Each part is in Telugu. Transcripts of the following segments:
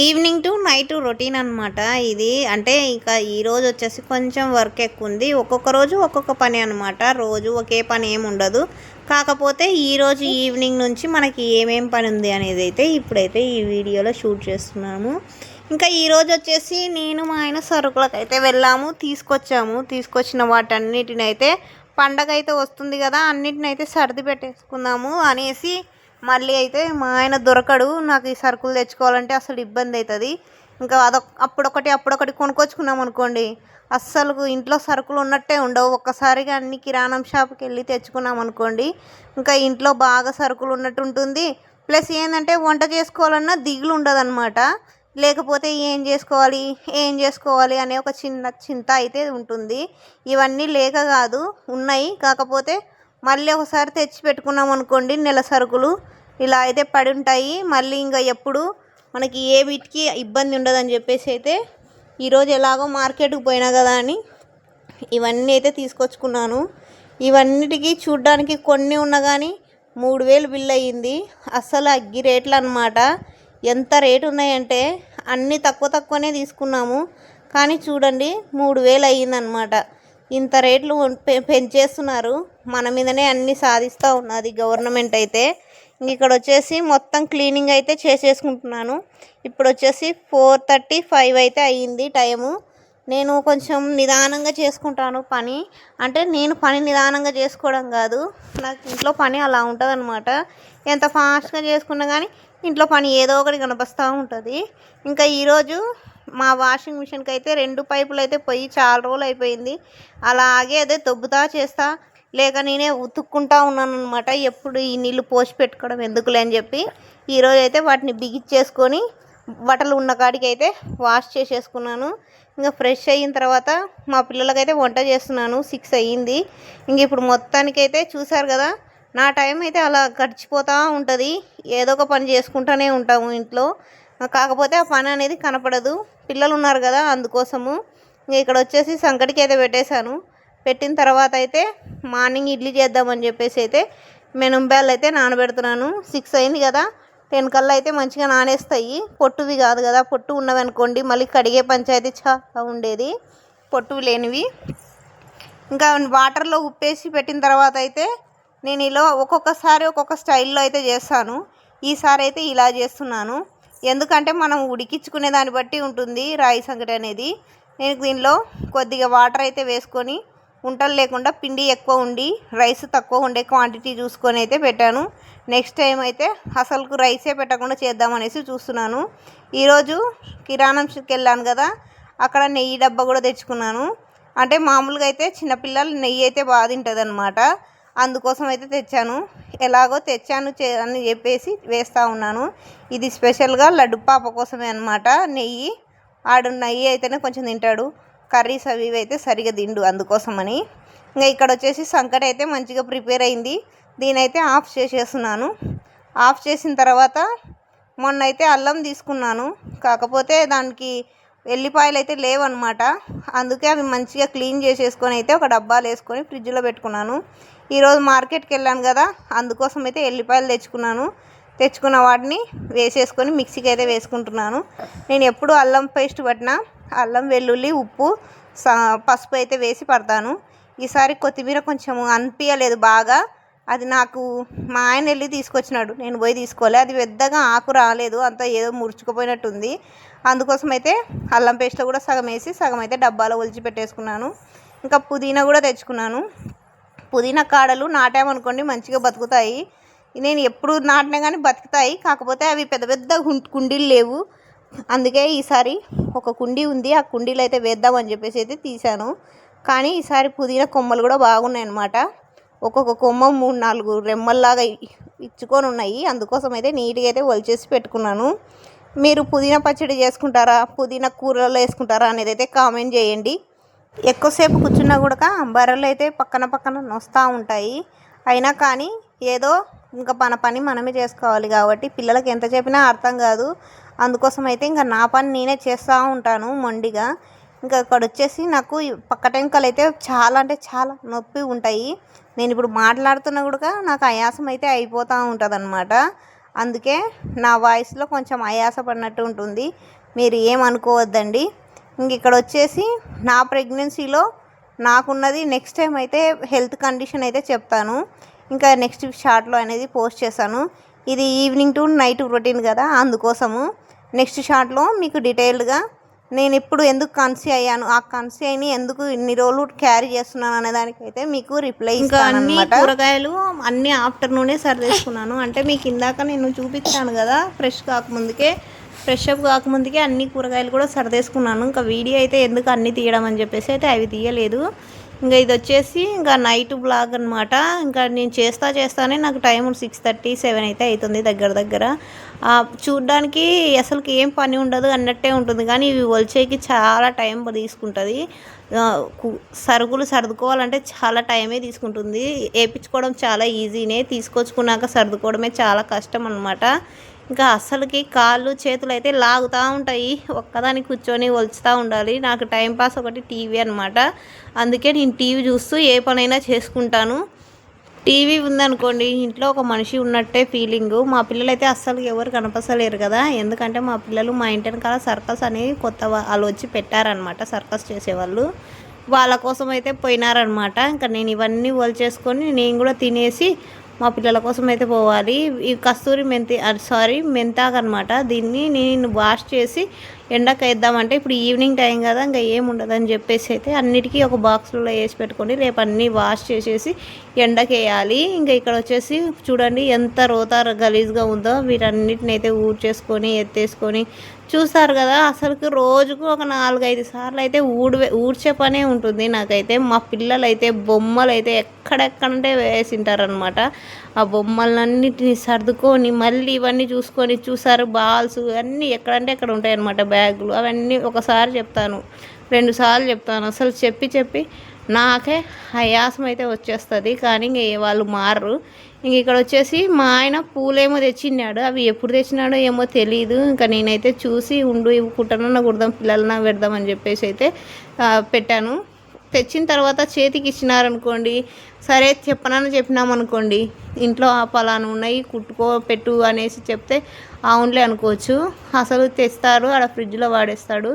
ఈవినింగ్ టు నైట్ రొటీన్ అనమాట ఇది. అంటే ఇంకా ఈరోజు వచ్చేసి కొంచెం వర్క్ ఎక్కువ ఉంది. ఒక్కొక్క రోజు ఒక్కొక్క పని అనమాట రోజు ఒకే పని ఏమి ఉండదు. కాకపోతే ఈరోజు ఈవినింగ్ నుంచి మనకి ఏమేం పని ఉంది అనేది అయితే ఇప్పుడైతే ఈ వీడియోలో షూట్ చేస్తున్నాము. ఇంకా ఈరోజు వచ్చేసి నేను మా ఆయన సరుకులకు అయితే వెళ్ళాము తీసుకొచ్చాము. తీసుకొచ్చిన వాటన్నిటిని అయితే పండగ అయితే వస్తుంది కదా అన్నిటిని అయితే సర్ది పెట్టేసుకుందాము అనేసి మళ్ళీ అయితే మా ఆయన దొరకడు నాకు ఈ సరుకులు తెచ్చుకోవాలంటే అసలు ఇబ్బంది అవుతుంది ఇంకా అదొక అప్పుడొకటి అప్పుడొకటి కొనుక్కొచ్చుకున్నాం అనుకోండి అస్సలు ఇంట్లో సరుకులు ఉన్నట్టే ఉండవు. ఒక్కసారిగా అన్ని కిరాణం షాప్కి వెళ్ళి తెచ్చుకున్నాం అనుకోండి ఇంకా ఇంట్లో బాగా సరుకులు ఉన్నట్టు ఉంటుంది. ప్లస్ ఏంటంటే వంట చేసుకోవాలన్నా దిగులు ఉండదన్నమాట. లేకపోతే ఏం చేసుకోవాలి ఏం చేసుకోవాలి అనే ఒక చిన్న చింత అయితే ఉంటుంది. ఇవన్నీ లేక కాదు ఉన్నాయి. కాకపోతే మళ్ళీ ఒకసారి తెచ్చి పెట్టుకున్నాం అనుకోండి నెల సరుకులు. ఇలా అయితే పడి ఉంటాయి. మళ్ళీ ఇంకా ఎప్పుడు మనకి ఏ వీటికి ఇబ్బంది ఉండదని చెప్పేసి అయితే ఈరోజు ఎలాగో మార్కెట్కి పోయినా కదా అని ఇవన్నీ అయితే తీసుకొచ్చుకున్నాను. ఇవన్నిటికీ చూడ్డానికి కొన్ని ఉన్నా కానీ మూడు వేలు బిల్ అయ్యింది. అస్సలు అగ్గి రేట్లు అనమాట ఎంత రేటు ఉన్నాయంటే అన్నీ తక్కువ తక్కువనే తీసుకున్నాము. కానీ చూడండి మూడు వేలు అయ్యిందనమాట ఇంత రేట్లు పె- పెంచేస్తున్నారు. మన మీదనే అన్నీ సాధిస్తూ ఉన్నది గవర్నమెంట్ అయితే. ఇంక ఇక్కడ వచ్చేసి మొత్తం క్లీనింగ్ అయితే చేసేసుకుంటున్నాను. ఇప్పుడు వచ్చేసి ఫోర్ థర్టీ ఫైవ్ అయితే అయ్యింది టైము. నేను కొంచెం నిదానంగా చేసుకుంటాను పని. అంటే నేను పని నిదానంగా చేసుకోవడం కాదు. నాకు ఇంట్లో పని అలా ఉంటుంది ఎంత ఫాస్ట్గా చేసుకున్నా కానీ ఇంట్లో పని ఏదో ఒకటి కనిపిస్తూ ఉంటుంది. ఇంకా ఈరోజు మా వాషింగ్ మిషన్కి అయితే రెండు పైపులు అయితే పోయి చాలా రోజులు అయిపోయింది అలాగే అదే దొబ్బుతా చేస్తా లేక నేనే ఉతుక్కుంటా ఉన్నాను అనమాట ఎప్పుడు ఈ నీళ్ళు పోసి పెట్టుకోవడం ఎందుకులే అని చెప్పి ఈరోజు అయితే వాటిని బిగిచ్చేసుకొని బట్టలు ఉన్న కాడికి అయితే వాష్ చేసేసుకున్నాను. ఇంకా ఫ్రెష్ అయిన తర్వాత మా పిల్లలకైతే వంట చేస్తున్నాను. సిక్స్ అయ్యింది. ఇంక ఇప్పుడు మొత్తానికైతే చూసారు కదా నా టైం అయితే అలా గడిచిపోతూ ఉంటుంది. ఏదో ఒక పని చేసుకుంటూనే ఉంటాము ఇంట్లో. కాకపోతే ఆ పని అనేది కనపడదు. పిల్లలు ఉన్నారు కదా అందుకోసము. ఇక్కడ వచ్చేసి సంకటికి అయితే పెట్టేశాను. పెట్టిన తర్వాత అయితే మార్నింగ్ ఇడ్లీ చేద్దామని చెప్పేసి అయితే మెనుంబ్యాలు అయితే నానబెడుతున్నాను. సిక్స్ అయింది కదా. టెన్ కల్లా అయితే మంచిగా నానేస్తాయి. పొట్టువి కాదు కదా. పొట్టు ఉన్నవనుకోండి మళ్ళీ కడిగే పంచాయతీ చాలా ఉండేది. పొట్టువి లేనివి. ఇంకా వాటర్లో ఉప్పేసి పెట్టిన తర్వాత అయితే నేను ఇలా ఒక్కొక్కసారి ఒక్కొక్క స్టైల్లో అయితే చేస్తాను. ఈసారి అయితే ఇలా చేస్తున్నాను. ఎందుకంటే మనం ఉడికించుకునే దాన్ని బట్టి ఉంటుంది రాయి సంగటి అనేది. నేను దీనిలో కొద్దిగా వాటర్ అయితే వేసుకొని ఉంటలు లేకుండా పిండి ఎక్కువ ఉండి రైస్ తక్కువ ఉండే క్వాంటిటీ చూసుకొని అయితే పెట్టాను. నెక్స్ట్ టైం అయితే అసలుకు రైసే పెట్టకుండా చేద్దామనేసి చూస్తున్నాను. ఈరోజు కిరాణంకి వెళ్ళాను కదా అక్కడ నెయ్యి డబ్బా కూడా తెచ్చుకున్నాను. అంటే మామూలుగా అయితే చిన్నపిల్లలు నెయ్యి అయితే బాగా తింటుంది అనమాట అందుకోసం అయితే తెచ్చాను. ఎలాగో తెచ్చాను చే- అని చెప్పేసి వేస్తూ ఉన్నాను. ఇది స్పెషల్గా లడ్డు పాప కోసమే అనమాట నెయ్యి ఆడు నెయ్యి అయితేనే కొంచెం తింటాడు. కర్రీస్ అవి ఇవి అయితే సరిగా తిండు అందుకోసమని. ఇంకా ఇక్కడ వచ్చేసి సంకట అయితే మంచిగా ప్రిపేర్ అయింది. దీనైతే ఆఫ్ చేసేస్తున్నాను. ఆఫ్ చేసిన తర్వాత మొన్న అయితే అల్లం తీసుకున్నాను. కాకపోతే దానికి ఎల్లిపాయలు అయితే లేవన్నమాట. అందుకే అవి మంచిగా క్లీన్ చేసేసుకొని అయితే ఒక డబ్బాలు వేసుకొని ఫ్రిడ్జ్లో పెట్టుకున్నాను. ఈరోజు మార్కెట్కి వెళ్ళాను కదా అందుకోసం అయితే ఎల్లిపాయలు తెచ్చుకున్నాను. తెచ్చుకున్న వాటిని వేసేసుకొని మిక్సీకి అయితే వేసుకుంటున్నాను. నేను ఎప్పుడు అల్లం పేస్ట్ పట్టినా అల్లం వెల్లుల్లి ఉప్పు పసుపు అయితే వేసి పడతాను. ఈసారి కొత్తిమీర కొంచెం అనిపించలేదు బాగా. అది నాకు మా ఆయన వెళ్ళి తీసుకొచ్చినాడు. నేను పోయి తీసుకోలే. అది పెద్దగా ఆకు రాలేదు. అంతా ఏదో ముడుచుకుపోయినట్టుంది అందుకోసం అయితే అల్లం పేస్ట్లో కూడా సగం వేసి సగం అయితే డబ్బాలో ఒలిచి పెట్టేసుకున్నాను. ఇంకా పుదీనా కూడా తెచ్చుకున్నాను. పుదీనా కాడలు నాటామనుకోండి మంచిగా బతుకుతాయి. నేను ఎప్పుడు నాటినా కానీ బతుకుతాయి. కాకపోతే అవి పెద్ద పెద్ద కుండీలు లేవు. అందుకే ఈసారి ఒక కుండీ ఉంది. ఆ కుండీలు అయితే వేద్దామని చెప్పేసి అయితే తీశాను. కానీ ఈసారి పుదీనా కొమ్మలు కూడా బాగున్నాయి అన్నమాట ఒక్కొక్క కొమ్మ మూడు నాలుగు రెమ్మల్లాగా ఇచ్చుకొని ఉన్నాయి. అందుకోసం అయితే నీట్గా అయితే ఒలిచేసి పెట్టుకున్నాను. మీరు పుదీనా పచ్చడి చేసుకుంటారా? పుదీనా కూరలో వేసుకుంటారా? అనేది అయితే కామెంట్ చేయండి. ఎక్కువసేపు కూర్చున్నా కూడా బర్రెలు అయితే పక్కన పక్కన నొస్తూ ఉంటాయి. అయినా కానీ ఏదో ఇంకా మన పని మనమే చేసుకోవాలి కాబట్టి పిల్లలకి ఎంత చెప్పినా అర్థం కాదు. అందుకోసం అయితే ఇంకా నా పని నేనే చేస్తూ ఉంటాను మొండిగా. ఇంకా అక్కడ వచ్చేసి నాకు ఈ పక్క టెంకలు అయితే చాలా అంటే చాలా నొప్పి ఉంటాయి. నేను ఇప్పుడు మాట్లాడుతున్నా కూడా నాకు ఆయాసం అయితే అయిపోతూ ఉంటుంది అనమాట అందుకే నా వాయిస్లో కొంచెం ఆయాస పడినట్టు ఉంటుంది. మీరు ఏమనుకోవద్దండి. ఇంక ఇక్కడ వచ్చేసి నా ప్రెగ్నెన్సీలో నాకున్నది నెక్స్ట్ టైం అయితే హెల్త్ కండిషన్ అయితే చెప్తాను. ఇంకా నెక్స్ట్ షార్ట్లో అనేది పోస్ట్ చేశాను ఇది ఈవినింగ్ టు నైట్ రొటీన్ కదా అందుకోసము. నెక్స్ట్ షార్ట్లో మీకు డీటెయిల్డ్గా నేను ఇప్పుడు ఎందుకు కన్సీ అయ్యాను ఆ కన్సీ అయిని ఎందుకు ఇన్ని రోజులు క్యారీ చేస్తున్నాను అనే దానికైతే మీకు రిప్లై ఇంకా అన్ని కూరగాయలు అన్ని ఆఫ్టర్నూనే సర్దేసుకున్నాను. అంటే మీకు ఇందాక నేను చూపించాను కదా ఫ్రెష్ కాకముందుకే. ఫ్రెష్ అప్ కాకముందుకే అన్ని కూరగాయలు కూడా సర్దేసుకున్నాను. ఇంకా వీడియో అయితే ఎందుకు అన్ని తీయడం అని చెప్పేసి అయితే అవి తీయలేదు. ఇంకా ఇది వచ్చేసి ఇంకా నైట్ బ్లాగ్ అనమాట ఇంకా నేను చేస్తా చేస్తానే నాకు టైం సిక్స్ థర్టీ సెవెన్ అయితే అవుతుంది దగ్గర దగ్గర. చూడ్డానికి అసలుకి ఏం పని ఉండదు అన్నట్టే ఉంటుంది. కానీ ఇవి ఒలిచేకి చాలా టైం తీసుకుంటుంది. సరుకులు సర్దుకోవాలంటే చాలా టైమే తీసుకుంటుంది. వేయించుకోవడం చాలా ఈజీనే. తీసుకొచ్చుకున్నాక సర్దుకోవడమే చాలా కష్టం అనమాట ఇంకా అసలుకి కాళ్ళు చేతులు అయితే లాగుతూ ఉంటాయి. ఒక్కదానికి కూర్చొని ఒలుచుతూ ఉండాలి. నాకు టైంపాస్ ఒకటి టీవీ అనమాట అందుకే నేను టీవీ చూస్తూ ఏ పనైనా చేసుకుంటాను. టీవీ ఉందనుకోండి ఇంట్లో ఒక మనిషి ఉన్నట్టే ఫీలింగు. మా పిల్లలు అయితే అస్సలు ఎవరు కనపసలేరు కదా. ఎందుకంటే మా పిల్లలు మా ఇంటి వెనకాల సర్కస్ అనేది కొత్త వాళ్ళు వచ్చి పెట్టారనమాట సర్కస్ చేసేవాళ్ళు. వాళ్ళ కోసం అయితే పోయినారనమాట ఇంకా నేను ఇవన్నీ చేసుకొని నేను కూడా తినేసి మా పిల్లల కోసం అయితే పోవాలి. ఈ కస్తూరి మెంతి సారీ మెంతాకు అనమాట దీన్ని నేను వాష్ చేసి ఎండకు వేద్దామంటే ఇప్పుడు ఈవినింగ్ టైం కదా ఇంకా ఏముండదు అని చెప్పేసి అయితే అన్నిటికీ ఒక బాక్స్లో వేసి పెట్టుకొని రేపు అన్నీ వాష్ చేసేసి ఎండకేయాలి. ఇంకా ఇక్కడ వచ్చేసి చూడండి ఎంత రోత గలీజ్గా ఉందో వీటన్నిటిని అయితే ఊడ్చేసుకొని ఎత్తేసుకొని చూస్తారు కదా అసలుకి రోజుకు ఒక నాలుగైదు సార్లు అయితే ఊడివే ఊడ్చే పనే ఉంటుంది. నాకైతే మా పిల్లలు అయితే బొమ్మలు అయితే ఎక్కడెక్కడంటే వేసింటారనమాట ఆ బొమ్మలన్నిటిని సర్దుకొని మళ్ళీ ఇవన్నీ చూసుకొని చూసారు బాల్స్ అన్నీ ఎక్కడంటే ఎక్కడ ఉంటాయి అనమాట బ్యాగులు అవన్నీ ఒకసారి చెప్తాను. రెండుసార్లు చెప్తాను. అసలు చెప్పి చెప్పి నాకే హయాసం అయితే వచ్చేస్తుంది. కానీ ఇంక ఏ వాళ్ళు మారరు. ఇంక ఇక్కడ వచ్చేసి మా ఆయన పూలేమో తెచ్చిన్నాడు. అవి ఎప్పుడు తెచ్చినాడో ఏమో తెలియదు ఇంకా నేనైతే చూసి ఉండు ఇవి కుట్టనన్న కుడదాం పిల్లలన పెడదామని చెప్పేసి అయితే పెట్టాను. తెచ్చిన తర్వాత చేతికి ఇచ్చినారనుకోండి సరే చెప్పనని చెప్పినామనుకోండి ఇంట్లో ఆ ఉన్నాయి కుట్టుకో పెట్టు అనేసి చెప్తే అవునులే అనుకోవచ్చు. అసలు తెస్తారు ఆడ ఫ్రిడ్జ్లో వాడేస్తాడు.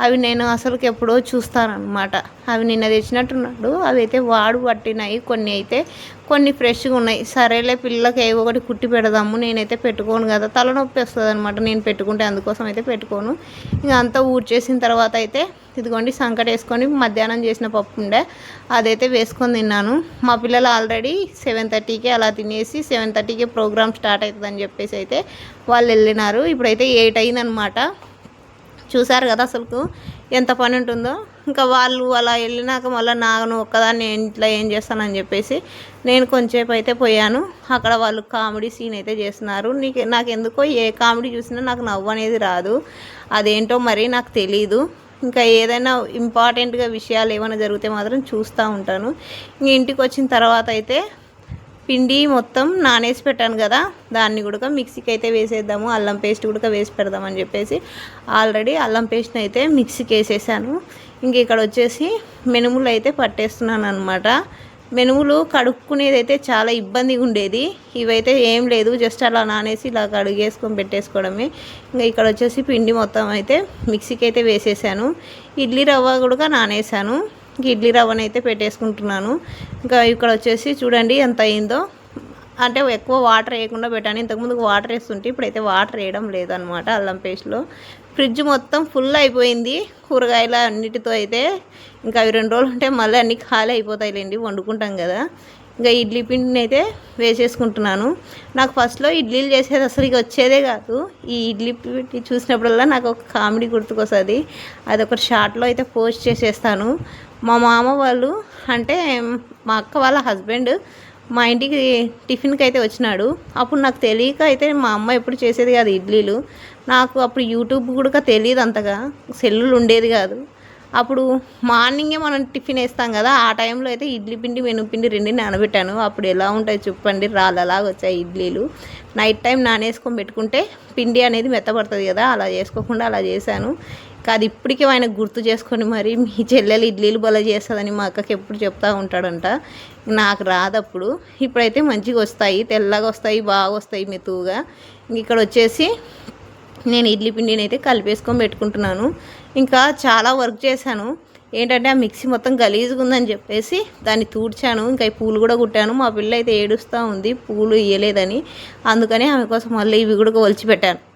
అవి నేను అసలుకి ఎప్పుడో చూస్తానమాట అవి నిన్న తెచ్చినట్టున్నాడు. అవి అయితే వాడు పట్టినాయి కొన్ని అయితే కొన్ని ఫ్రెష్గా ఉన్నాయి. సరేలే పిల్లలకి ఏవో ఒకటి కుట్టి పెడదాము నేనైతే పెట్టుకోను కదా. తలనొప్పి వస్తుంది అనమాట నేను పెట్టుకుంటే అందుకోసం అయితే పెట్టుకోను. ఇంకా అంతా ఊడ్చేసిన తర్వాత అయితే ఇదిగోండి సంకట వేసుకొని మధ్యాహ్నం చేసిన పప్పు ఉండే అదైతే వేసుకొని తిన్నాను. మా పిల్లలు ఆల్రెడీ సెవెన్ థర్టీకి అలా తినేసి సెవెన్ థర్టీకి ప్రోగ్రామ్ స్టార్ట్ అవుతుందని చెప్పేసి అయితే వాళ్ళు వెళ్ళినారు. ఇప్పుడైతే ఎయిట్ అయిందనమాట చూసారు కదా అసలు ఎంత పని ఉంటుందో. ఇంకా వాళ్ళు అలా వెళ్ళినాక మళ్ళీ నాగను ఒక్కదాన్ని ఇంట్లో ఏం చేస్తానని చెప్పేసి నేను కొంచెంసేపు అయితే పోయాను. అక్కడ వాళ్ళు కామెడీ సీన్ అయితే చేస్తున్నారు. నీకు నాకు ఎందుకో ఏ కామెడీ చూసినా నాకు నవ్వు అనేది రాదు. అదేంటో మరి నాకు తెలీదు. ఇంకా ఏదైనా ఇంపార్టెంట్గా విషయాలు ఏమైనా జరిగితే మాత్రం చూస్తూ ఉంటాను. ఇంక ఇంటికి వచ్చిన తర్వాత అయితే పిండి మొత్తం నానేసి పెట్టాను కదా దాన్ని కూడా మిక్సీకి అయితే వేసేద్దాము అల్లం పేస్ట్ కూడా వేసి పెడదామని చెప్పేసి. ఆల్రెడీ అల్లం పేస్ట్ని అయితే మిక్సీకి వేసేసాను. ఇంక ఇక్కడ వచ్చేసి మెనుములు అయితే పట్టేస్తున్నాను అనమాట మెనుములు కడుక్కునేది అయితే చాలా ఇబ్బందిగా ఉండేది. ఇవైతే ఏం లేదు జస్ట్ అలా నానేసి ఇలా కడిగేసుకొని పెట్టేసుకోవడమే. ఇంకా ఇక్కడ వచ్చేసి పిండి మొత్తం అయితే మిక్సీకి అయితే వేసేసాను. ఇడ్లీ రవ్వ కూడా నానేసాను. ఇడ్లీ రవ్వను అయితే పెట్టేసుకుంటున్నాను. ఇంకా ఇక్కడ వచ్చేసి చూడండి ఎంత అయిందో. అంటే ఎక్కువ వాటర్ వేయకుండా పెట్టాను. ఇంతకుముందు వాటర్ వేస్తుంటే ఇప్పుడైతే వాటర్ వేయడం లేదనమాట అల్లం పేస్ట్లో. ఫ్రిడ్జ్ మొత్తం ఫుల్ అయిపోయింది. కూరగాయల అన్నిటితో అయితే ఇంకా అవి రెండు రోజులు ఉంటే మళ్ళీ అన్నీ ఖాళీ అయిపోతాయిలేండి వండుకుంటాం కదా. ఇంకా ఇడ్లీ పిండిని అయితే వేసేసుకుంటున్నాను. నాకు ఫస్ట్లో ఇడ్లీలు చేసేది అసలు ఇక వచ్చేదే కాదు. ఈ ఇడ్లీ పిండి చూసినప్పుడల్లా నాకు ఒక కామెడీ గుర్తుకొస్తుంది. అది ఒక షార్ట్లో అయితే పోస్ట్ చేసేస్తాను. మా మామ వాళ్ళు అంటే మా అక్క వాళ్ళ హస్బెండ్ మా ఇంటికి టిఫిన్కి అయితే వచ్చినాడు. అప్పుడు నాకు తెలియక అయితే మా అమ్మ ఎప్పుడు చేసేది కాదు ఇడ్లీలు. నాకు అప్పుడు యూట్యూబ్ కూడా తెలియదు అంతగా. సెల్లులు ఉండేది కాదు. అప్పుడు మార్నింగే మనం టిఫిన్ వేస్తాం కదా ఆ టైంలో అయితే ఇడ్లీ పిండి వెనుపిండి రెండు నానబెట్టాను. అప్పుడు ఎలా ఉంటాయి చెప్పండి రాళ్ళలాగా వచ్చాయి ఇడ్లీలు. నైట్ టైం నానేసుకొని పెట్టుకుంటే పిండి అనేది మెత్తపడుతుంది కదా అలా చేసుకోకుండా అలా చేశాను. కాదు ఇప్పటికే ఆయన గుర్తు చేసుకొని మరి మీ చెల్లెలు ఇడ్లీలు బల చేస్తుందని మా అక్కకి ఎప్పుడు చెప్తా ఉంటాడంట. నాకు రాదప్పుడు. ఇప్పుడైతే మంచిగా వస్తాయి తెల్లగా వస్తాయి బాగా వస్తాయి మెతువుగా. ఇంక ఇక్కడ వచ్చేసి నేను ఇడ్లీ పిండిని అయితే కలిపేసుకొని పెట్టుకుంటున్నాను. ఇంకా చాలా వర్క్ చేశాను. ఏంటంటే ఆ మిక్సీ మొత్తం గలీజుగా ఉందని చెప్పేసి దాన్ని తూడ్చాను. ఇంకా ఈ పూలు కూడా కుట్టాను. మా పిల్ల అయితే ఏడుస్తూ ఉంది. పూలు ఇయ్యలేదని. అందుకని ఆమె కోసం మళ్ళీ ఇవి కూడా ఒలిచి పెట్టాను.